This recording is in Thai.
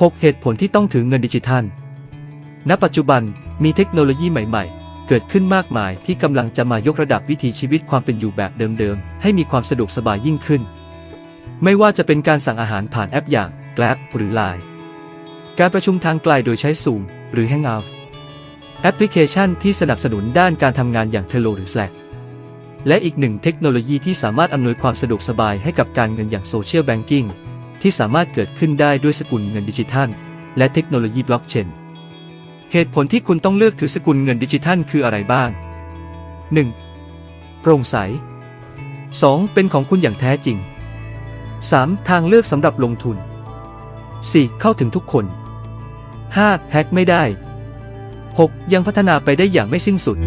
6 เหตุผลที่ต้องถือเงินดิจิทัล ณ ปัจจุบันมีเทคโนโลยีใหม่ ๆ เกิดขึ้นมากมายที่กำลังจะมายกระดับวิถีชีวิตความเป็นอยู่แบบเดิมๆ ให้มีความสะดวกสบายยิ่งขึ้น ไม่ว่าจะเป็นการสั่งอาหารผ่านแอปอย่าง Grab หรือ Line การประชุมทางไกลโดยใช้ Zoom หรือ Hangout แอปพลิเคชันที่สนับสนุนด้านการทำงานอย่าง Trello หรือ Slack และอีกหนึ่งเทคโนโลยีที่สามารถอำนวยความสะดวกสบายให้กับการเงินอย่าง Social Banking ที่สามารถเกิดขึ้นได้ด้วยสกุลเงินดิจิทัล และเทคโนโลยีบล็อกเชน เหตุผลที่คุณต้องเลือกถือสกุลเงินดิจิทัลคืออะไรบ้าง 1. โปร่งใส 2. เป็นของคุณอย่างแท้จริง 3. ทางเลือกสำหรับลงทุน 4. เข้าถึงทุกคน 5. แฮกไม่ได้ 6. ยังพัฒนาไปได้อย่างไม่สิ้นสุด